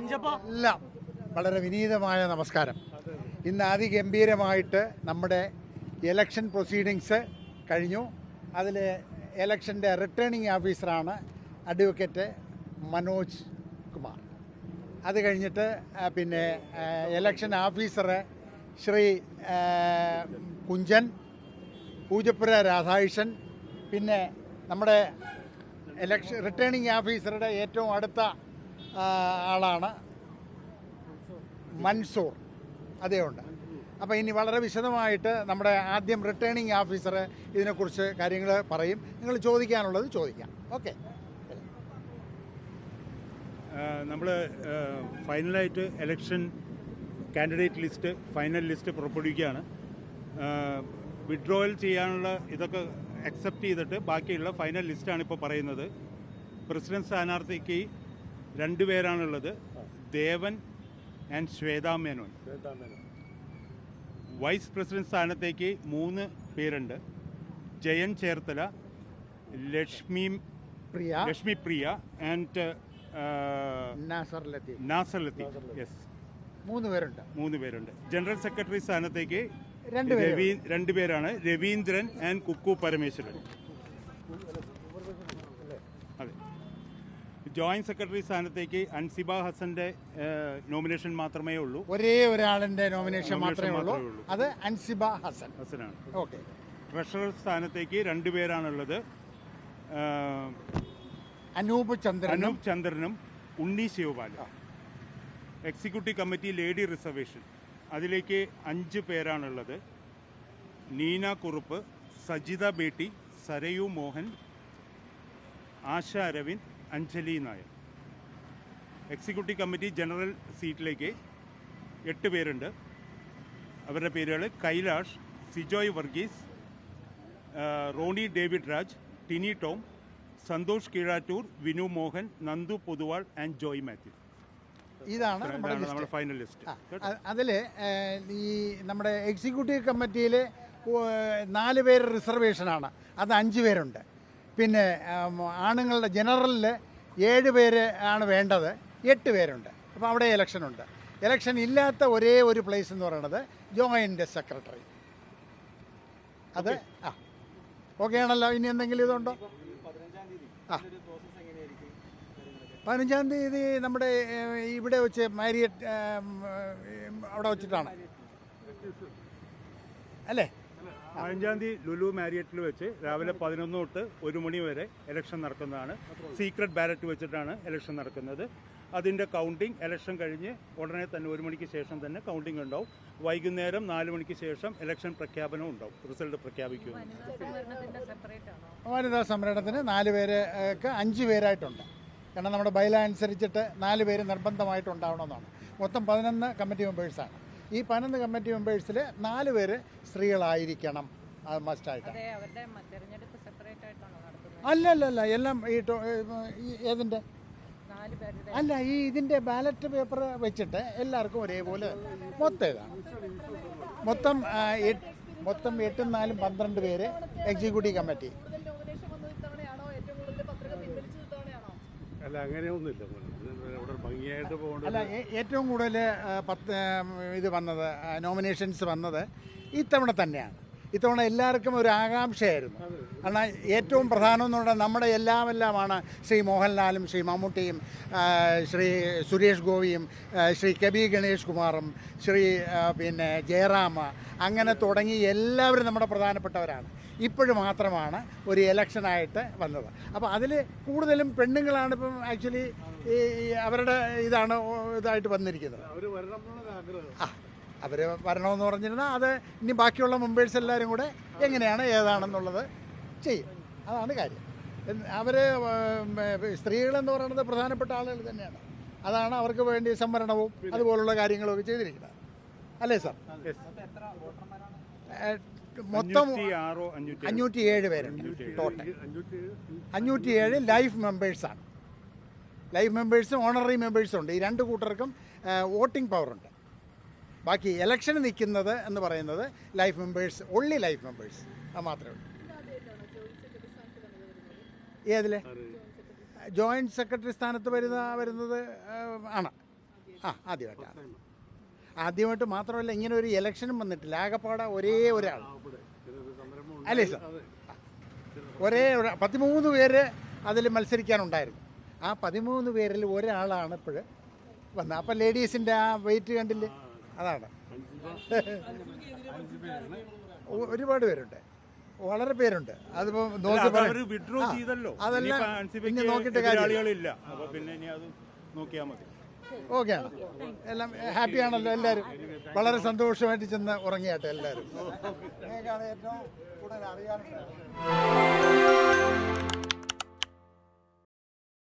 എല്ലാം വളരെ വിനീതമായ നമസ്കാരം. ഇന്ന് അതിഗംഭീരമായിട്ട് നമ്മുടെ ഇലക്ഷൻ പ്രൊസീഡിങ്സ് കഴിഞ്ഞു. അതിൽ ഇലക്ഷന്റെ റിട്ടേണിംഗ് ഓഫീസറാണ് അഡ്വക്കേറ്റ് മനോജ് കുമാർ. അത് കഴിഞ്ഞിട്ട് പിന്നെ ഇലക്ഷൻ ഓഫീസർ ശ്രീ കുഞ്ചൻ പൂജപ്പുര രാധാകൃഷ്ണൻ പിന്നെ നമ്മുടെ ഇലക്ഷൻ റിട്ടേണിംഗ് ഓഫീസറുടെ ഏറ്റവും അടുത്ത ആളാണ്. മൻസൂർ. അതേ ഉണ്ട്. അപ്പോൾ ഇനി വളരെ വിശദമായിട്ട് നമ്മുടെ ആദ്യം റിട്ടേണിംഗ് ഓഫീസർ ഇതിനെക്കുറിച്ച് കാര്യങ്ങൾ പറയും. നിങ്ങൾ ചോദിക്കാനുള്ളത് ചോദിക്കാം. ഓക്കെ നമ്മൾ ഫൈനലായിട്ട് election candidate list final list പുറപ്പെടുവിക്കുകയാണ്. Withdrawal ചെയ്യാനുള്ള ഇതൊക്കെ അക്സെപ്റ്റ് ചെയ്തിട്ട് ബാക്കിയുള്ള ഫൈനൽ ലിസ്റ്റാണ് ഇപ്പോൾ പറയുന്നത്. പ്രസിഡന്റ് സ്ഥാനാർത്ഥിക്ക് രണ്ട് പേരാണുള്ളത് Devan and Shweta Menon. Vice president സ്ഥാനത്തേക്ക് മൂന്ന് പേരുണ്ട്. ജയൻ ചേർത്തല ലക്ഷ്മി പ്രിയ. ലക്ഷ്മി പ്രിയ ആൻഡ് നാസർ ലത്തീഫ്. നാസർ ലത്തീഫ്. യെസ് മൂന്ന് പേരുണ്ട്. മൂന്ന് പേരുണ്ട്. ജനറൽ സെക്രട്ടറി സ്ഥാനത്തേക്ക് രണ്ട് പേര് രണ്ടുപേരാണ് Raveendran and Kukku Parameswaran. Joint secretary സ്ഥാനത്തേക്ക് അൻസിബ ഹസന്റെ നോമിനേഷൻ മാത്രമേ ഉള്ളൂ. ഒരേ ഒരാളിന്റെ നോമിനേഷൻ മാത്രമേ ഉള്ളൂ. അത് അൻസിബ ഹസൻ. ഹസനാണ്. ഓക്കെ. ട്രഷറർ സ്ഥാനത്തേക്ക് രണ്ടുപേരാണുള്ളത് അനൂപ് ചന്ദ്രനും അനൂപ് ചന്ദ്രനും Unni Shivapal. Executive committee lady reservation. അതിലേക്ക് അഞ്ച് പേരാണുള്ളത്. Neena Kurup Sajitha Betty Sarayu Mohan Asha Aravind Anjali Nair executive committee general സീറ്റിലേക്ക് എട്ട് പേരുണ്ട്. അവരുടെ പേരുകൾ കൈലാഷ് സിജോയ് വർഗീസ് റോണി ഡേവിഡ് രാജ് ടിനി ടോം സന്തോഷ് കീഴാറ്റൂർ വിനു മോഹൻ നന്ദു പൊതുവാൾ ആൻഡ് ജോയ് മാത്യു. ഇതാണ് നമ്മുടെ ഫൈനൽ ലിസ്റ്റ് അതിൽ ഈ നമ്മുടെ എക്സിക്യൂട്ടീവ് കമ്മിറ്റിയിൽ നാല് പേര് റിസർവേഷനാണ് അത് അഞ്ച് പേരുണ്ട്. പിന്നെ ആണുങ്ങളുടെ ജനറലിൽ ഏഴ് പേര് ആണ് വേണ്ടത്. എട്ട് പേരുണ്ട്. അപ്പോൾ അവിടെ ഇലക്ഷൻ ഉണ്ട് ഇലക്ഷൻ ഇല്ലാത്ത ഒരേ ഒരു പ്ലേസ് എന്ന് പറയുന്നത് ജോയിന്റ് സെക്രട്ടറി. അത് ആ. ഓക്കെ ആണല്ലോ. ഇനി എന്തെങ്കിലും ഇതുണ്ടോ? ആ. പതിനഞ്ചാം തീയതി നമ്മുടെ ഇവിടെ വെച്ച് മാരിയറ്റ് അവിടെ വെച്ചിട്ടാണ്. അല്ലേ? പതിനഞ്ചാം തീയതി ലുലു മാരിയറ്റിൽ വെച്ച് രാവിലെ പതിനൊന്ന് തൊട്ട് ഒരു മണി വരെ ഇലക്ഷൻ നടക്കുന്നതാണ്. സീക്രട്ട് ബാലറ്റ് വെച്ചിട്ടാണ് ഇലക്ഷൻ നടക്കുന്നത്. അതിന്റെ കൗണ്ടിങ് ഇലക്ഷൻ കഴിഞ്ഞ് ഉടനെ തന്നെ ഒരു മണിക്ക് ശേഷം തന്നെ കൗണ്ടിങ് ഉണ്ടാവും. വൈകുന്നേരം നാല് മണിക്ക് ശേഷം ഇലക്ഷൻ പ്രഖ്യാപനവും ഉണ്ടാവും. റിസൾട്ട് പ്രഖ്യാപിക്കും. വനിതാ സംവരണത്തിന് നാല് പേര് അഞ്ച് പേരായിട്ടുണ്ട്. കാരണം നമ്മുടെ ബൈല അനുസരിച്ചിട്ട് നാല് പേര് നിർബന്ധമായിട്ട് ഉണ്ടാവണമെന്നാണ്. മൊത്തം പതിനൊന്ന് കമ്മിറ്റി മെമ്പേഴ്സാണ് ഈ പതിനൊന്ന് കമ്മിറ്റി മെമ്പേഴ്സിൽ നാല് പേര് സ്ത്രീകളായിരിക്കണം. അത് മസ്റ്റായിട്ട് അല്ല അല്ല അല്ല എല്ലാം ഈ ഏതിന്റെ? ഏതിന്റെ അല്ല ഈ ഇതിന്റെ ബാലറ്റ് പേപ്പർ വെച്ചിട്ട് എല്ലാവർക്കും ഒരേപോലെ മൊത്തം ഇതാണ് മൊത്തം മൊത്തം എട്ടും നാലും പന്ത്രണ്ട് പേര് എക്സിക്യൂട്ടീവ് കമ്മിറ്റി അല്ല അങ്ങനെയൊന്നുമില്ല അല്ല ഏറ്റവും കൂടുതൽ പത്ത് ഇത് വന്നത് നോമിനേഷൻസ് വന്നത് ഇത്തവണ തന്നെയാണ്. ഇത്തവണ എല്ലാവർക്കും ഒരു ആകാംക്ഷയായിരുന്നു. കാരണം ഏറ്റവും പ്രധാനം എന്ന് പറഞ്ഞാൽ നമ്മുടെ എല്ലാം എല്ലാമാണ് ശ്രീ മോഹൻലാലും ശ്രീ മമ്മൂട്ടിയും ശ്രീ സുരേഷ് ഗോപിയും ശ്രീ കബി ഗണേഷ് കുമാറും ശ്രീ പിന്നെ ജയറാമ അങ്ങനെ തുടങ്ങി എല്ലാവരും നമ്മുടെ പ്രധാനപ്പെട്ടവരാണ്. ഇപ്പോഴും മാത്രമാണ് ഒരു ഇലക്ഷനായിട്ട് വന്നത്. അപ്പോൾ അതിൽ കൂടുതലും പെണ്ണുങ്ങളാണ് ഇപ്പം ആക്ച്വലി അവരുടെ ഇതാണ് ഇതായിട്ട് വന്നിരിക്കുന്നത്. ആ അവർ വരണമെന്ന് പറഞ്ഞിരുന്നാൽ അത് ഇനി ബാക്കിയുള്ള മെമ്പേഴ്സ് എല്ലാവരും കൂടെ എങ്ങനെയാണ് ഏതാണെന്നുള്ളത് ചെയ്യും. അതാണ് കാര്യം. അവർ സ്ത്രീകളെന്ന് പറയുന്നത് പ്രധാനപ്പെട്ട ആളുകൾ തന്നെയാണ്. അതാണ് അവർക്ക് വേണ്ടി സംവരണവും അതുപോലുള്ള കാര്യങ്ങളൊക്കെ ചെയ്തിരിക്കുന്നത്. അല്ലേ സാർ? മൊത്തം അഞ്ഞൂറ്റി ഏഴ് പേരുണ്ട് ടോട്ടൽ അഞ്ഞൂറ്റി ഏഴ് അഞ്ഞൂറ്റി ഏഴ് ലൈഫ് മെമ്പേഴ്സാണ് ലൈഫ് മെമ്പേഴ്സും ഓണററി മെമ്പേഴ്സും ഉണ്ട്. ഈ രണ്ട് കൂട്ടർക്കും വോട്ടിംഗ് പവറുണ്ട് ബാക്കി ഇലക്ഷന് നിൽക്കുന്നത് എന്ന് പറയുന്നത് life members only life members അത് മാത്രമേ ഉള്ളൂ. ഏതിലെ? ജോയിന്റ് സെക്രട്ടറി സ്ഥാനത്ത് വരുന്ന വരുന്നത് ആണ്. ആ ആദ്യമായിട്ടാണ്. ആദ്യമായിട്ട് മാത്രമല്ല ഇങ്ങനെ ഒരു ഇലക്ഷനും വന്നിട്ടില്ല. ആകപ്പാട ഒരേ ഒരാൾ. അല്ലേ സാർ ഒരു- പതിമൂന്ന് പേര് അതിൽ മത്സരിക്കാനുണ്ടായിരുന്നു. ആ പതിമൂന്ന് പേരിൽ ഒരാളാണ് ഇപ്പോൾ വന്നത്. അപ്പം ലേഡീസിന്റെ ആ വെയിറ്റ് കണ്ടില്ലേ? അതാണ്. ഒരുപാട് പേരുണ്ട്. വളരെ പേരുണ്ട്. അതിപ്പോ നോക്കി വിഡ്രോ ചെയ്തല്ലോ. അതെല്ലാം ഇനി നോക്കിയിട്ട് കാര്യമില്ല. പിന്നെ ഇനി അത് നോക്കിയാൽ മതി. ഓക്കെയാണ് എല്ലാം ഹാപ്പിയാണല്ലോ എല്ലാവരും വളരെ സന്തോഷമായിട്ട് ചെന്ന് ഉറങ്ങിയാട്ടെ എല്ലാവരും ഏറ്റവും കൂടുതൽ അറിയാനുള്ളത്.